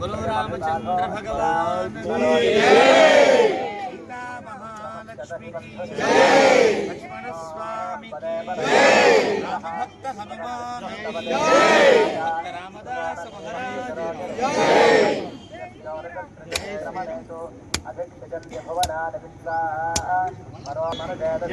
बोलो रामचंद्र भगवान लक्ष्मण स्वामी भक्त हनुमान रामदास महाराज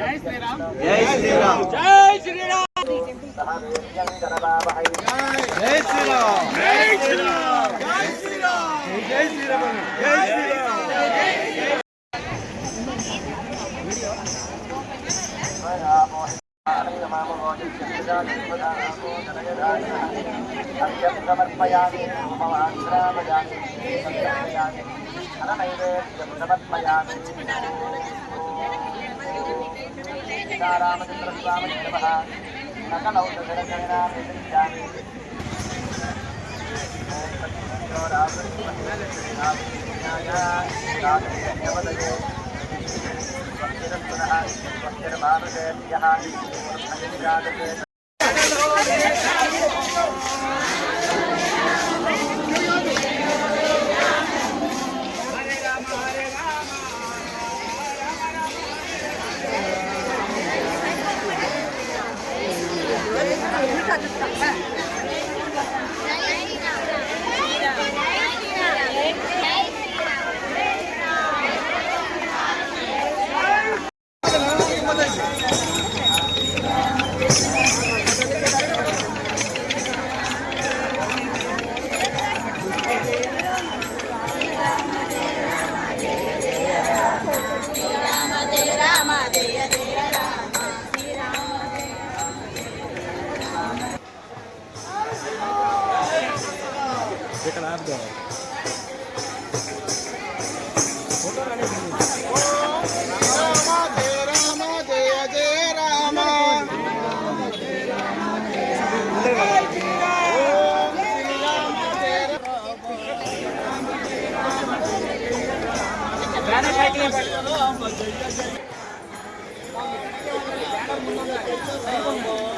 జై శ్రీరామ్ జై శ్రీరామ్. జై శ్రీరామ్. జై శ్రీరామ్ జై శ్రీరామ్ జై శ్రీరామ్ జై శ్రీరామ్ సమర్పయామి మమ ఆశ్రామయామి రామచంద్రస్వామిదేవ నకలౌషధరకరణామి రాజవదయే స్వస్తిరస్వరः స్వస్తిर्भारतेभ्यः ఇక్కడ ఆపుదాం Thank you.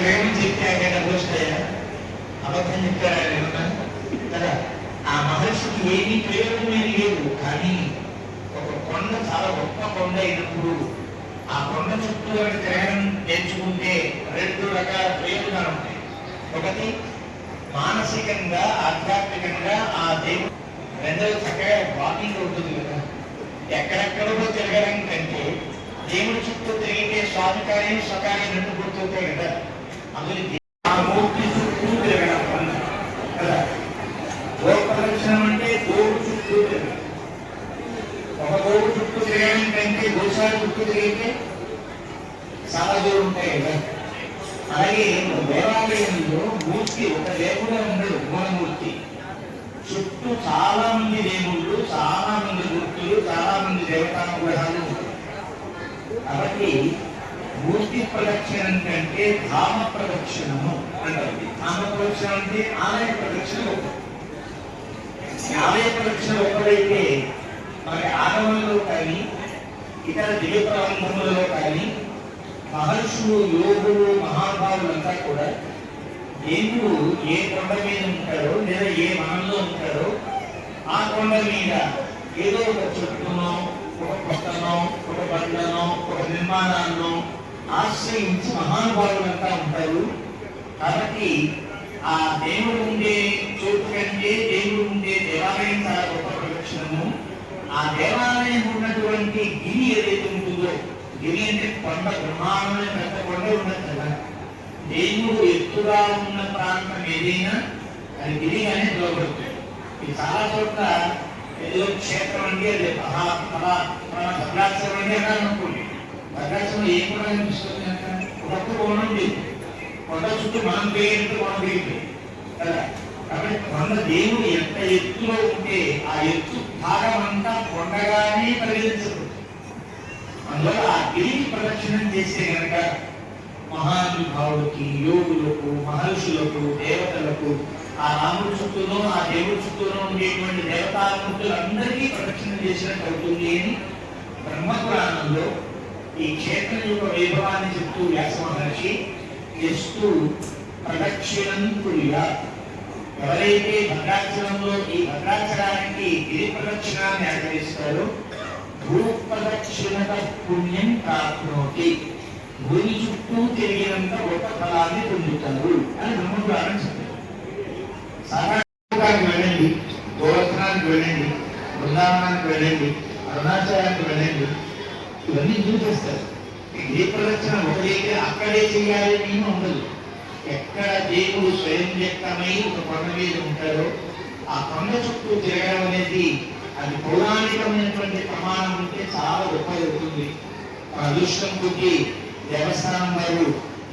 ఏమి ఆ మహర్షికి ఏమీ ప్రయోజనమేమి లేదు. కానీ ఒక కొండ చాలా గొప్ప కొండ అయినప్పుడు ఆ కొండ చుట్టూ వాడి తిరగడం నేర్చుకుంటే రెండు రకాల ప్రయోజనాలు ఉంటాయి. ఒకటి మానసికంగా ఆధ్యాత్మికంగా ఆ దేవుడు రెండవ చక్కగా వాకింగ్ ఉంటుంది కదా. ఎక్కడెక్కడో తిరగడం కంటే దేవుడి చుట్టూ తిరిగితే స్వామి కార్యం స్వకార్యం రెండు గుర్తుంటాయి కదా. అందుకే ఆ మూర్తి చుట్టూ తిరగడం కదా? గోప్రదక్షిణం అంటే గోవు చుట్టూ తిరగడం. ఒక గోవు చుట్టూ తిరగడం కంటే గోశాల చుట్టూ తిరిగితే చాలా దూరం ఉంటాయి కదా. అలాగే దేవాలయంలో మూర్తి ఒక దేవుడే ఉండడు మూలమూర్తి. చుట్టూ చాలా మంది దేవుళ్ళు చాలా మంది గుర్తులు చాలా మంది దేవతానుగ్రహాలు కాబట్టి మూర్తి ప్రదక్షిణం కంటే ధామ ప్రదక్షిణము అంటారు ధామ ప్రదక్షిణ అంటే ఆలయ ప్రదక్షిణ ఒకటి. ఆలయ ప్రదక్షిణ ఒకటైతే మరి ఆగమంలో కానీ ఇతర దివ్య ప్రబంధములలో కానీ మహర్షులు యోగులు మహానుభావులంతా కూడా దేవుడు ఏ కొండ మీద ఉంటారో లేదా ఏ వనంలో ఉంటారో ఆ కొండ మీద ఏదో ఒక చెట్టునో ఒక పుట్టనో ఒక బండనో ఒక నిర్మాణాన్నో ఆశ్రయించి మహానుభావులంతా ఉంటారు. కాబట్టి ఆ దేవుడు ఉండే చోటు కంటే దేవుడు ఉండే దేవాలయం చాలా గొప్ప ప్రదక్షిణము. ఆ దేవాలయం ఉన్నటువంటి గిరి ఏదైతే ఉంటుందో గిరి అంటే కొండ బ్రహ్మాండమైన పెద్ద కొండ ఉన్నది కదా. దేవుడు ఎత్తుగా ఉన్న ప్రాంతం ఏదైనా అది గిరిగానే పిలువబడుతుంది. ఇది చాలా చోట్ల ఏదో క్షేత్రం అంటే అది మహా మహా మన భద్రాచలం అంటే అని అనుకోండి. భద్రాచలం ఏ కూడా అనిపిస్తుంది అంటే? ఒకప్పుడు కొండ ఉంది. కొండ చుట్టూ మనం పేరు కొండ పేరు కదా? కాబట్టి కొండ దేవుడు ఎంత ఎత్తులో ఉంటే ఆ ఎత్తు భాగం అంతా కొండగానే పరిగణించదు అందువల్ల ఆ గిరికి ప్రదక్షిణం చేస్తే కనుక మహానుభావుడికి యోగులకు మహర్షులకు దేవతలకు ఆ రాముడి చుట్టూనో ఆ దేవుడి చుట్టూనో ఉండేటువంటి దేవతామూర్తులందరికీ ప్రదక్షిణ చేసినట్టు అవుతుంది అని బ్రహ్మపురాణంలో ఈ క్షేత్రం యొక్క వైభవాన్ని చెప్తూ వ్యాస మహర్షి ఎస్తూ ప్రదక్షిణం కురియా. ఎవరైతే భద్రాచలంలో ఈ భద్రాచలానికి గిరి ప్రదక్షిణాన్ని ఆచరిస్తారో భూ ప్రదక్షిణత పుణ్యం ప్రాప్నోతి. భూమి చుట్టూ తిరిగినంత గొప్ప ఫలాన్ని పొందుతారు అని నమ్ముతారని చెప్పారు సాధారణానికి వెళ్ళండి గోవర్ధనానికి వెళ్ళండి బృందావనానికి వెళ్ళండి అరుణాచలానికి వెళ్ళండి ఇవన్నీ చూసేస్తారు ఏ ప్రదక్షిణ ఒకటైతే అక్కడే చేయాలి నేను ఉండదు. ఎక్కడ దేవుడు స్వయం వ్యక్తమై ఒక కొండ మీద ఉంటారో ఆ కొండ చుట్టూ తిరగడం అనేది అది పౌరాణికమైనటువంటి ప్రమాణం ఉంటే చాలా ఉపయోగపడుతుంది అదృష్టం కొద్ది దేవస్థానం వారు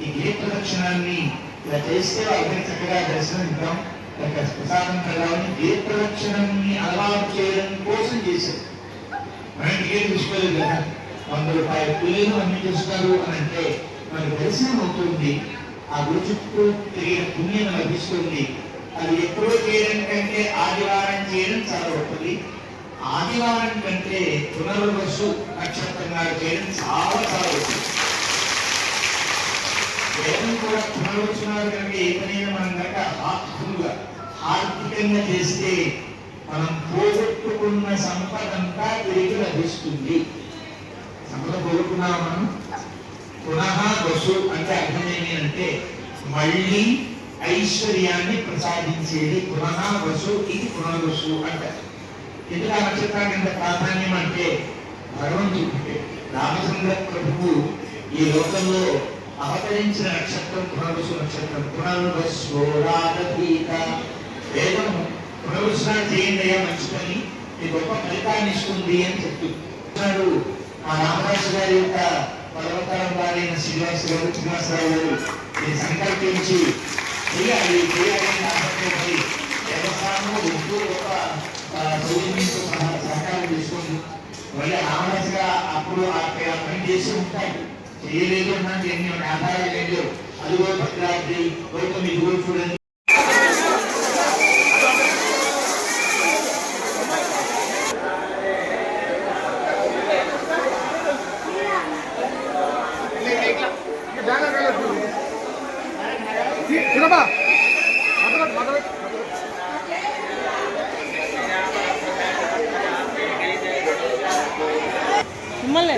ఈ గిరి ప్రదక్షిణాన్ని ఇలా చేస్తే వాళ్ళకి చక్కగా దర్శనం ఇద్దాం. లేక ప్రసాదం కలగాలని గిరి ప్రదక్షిణాన్ని అలవాటు చేయడం కోసం చేశారు. మనం టికెట్ తీసుకోలేదు కదా. వంద రూపాయలు కూలీలు అన్ని చూస్తారు అని అంటే మనకి దర్శనం అవుతుంది. ఆ గుడి చుట్టూ తిరిగిన పుణ్యం లభిస్తుంది. అది ఎప్పుడో చేయడం కంటే ఆదివారం చేయడం చాలా గొప్పది ఆదివారం కంటే పునర్వసు నక్షత్రం నాడు చేయడం చాలా చాలా గొప్పది వేదం కూడా పునర్వచనాలు కంటే ఏ పనైనా మనం కనుక చేస్తే మనం పోగొట్టుకున్న సంపద అంతా తిరిగి లభిస్తుంది. సంపద పోగొట్టుకున్నాం మనం? పునః వసు అంటే అర్థం ఏమి అంటే మళ్ళీ ఐశ్వర్యాన్ని ప్రసాదించేది పునః వసు ఇది పునర్వసు అంటారు ఎందుకు ఆ నక్షత్రానికి ఎంత ప్రాధాన్యం అంటే భగవంతుడు రామచంద్ర ప్రభువు ఈ లోకంలో అహకరించిన నక్షత్రం పునరుసు నక్షత్రం పునర్వసు రాగీత వేదం పునర్వసనాలు చేయండి అయ్యా మంచి పని ఇది గొప్ప ఫలితాన్ని ఇస్తుంది అని చెప్తున్నాడు మా రామదాసు గారి యొక్క పర్వతారం వారైన శ్రీనివాస గారు శ్రీనివాసరావు గారు నేను సంకల్పించి చేయాలి చేయాలి అని ఆసక్తి దేవస్థానంలో ఎక్కువ గొప్ప సౌజన్యంతో సహా సహకారం తీసుకుంది మళ్ళీ రామదాసుగా అప్పుడు ఆ పని చేసి ఉంటాయి చేయలేదు అన్నది ఎన్ని ఆధారాలు లేదు అదిగో భద్రాద్రి గౌతమి ఇదిగో చూడండి. చిన్నప్పా మదన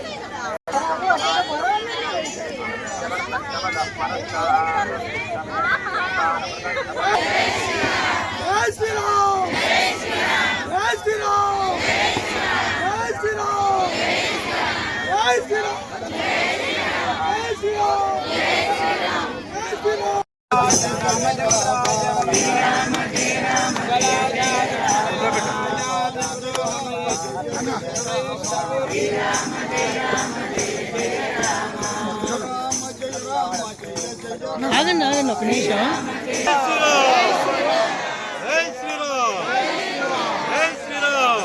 మదన మిమ్మల్ని జై శ్రీరామ్ జై శ్రీరామ్ జై శ్రీరామ్ జై శ్రీరామ్ జై శ్రీరామ్ ఆగండి ఆగండి ఒక నిమిషం. శ్రీరామ.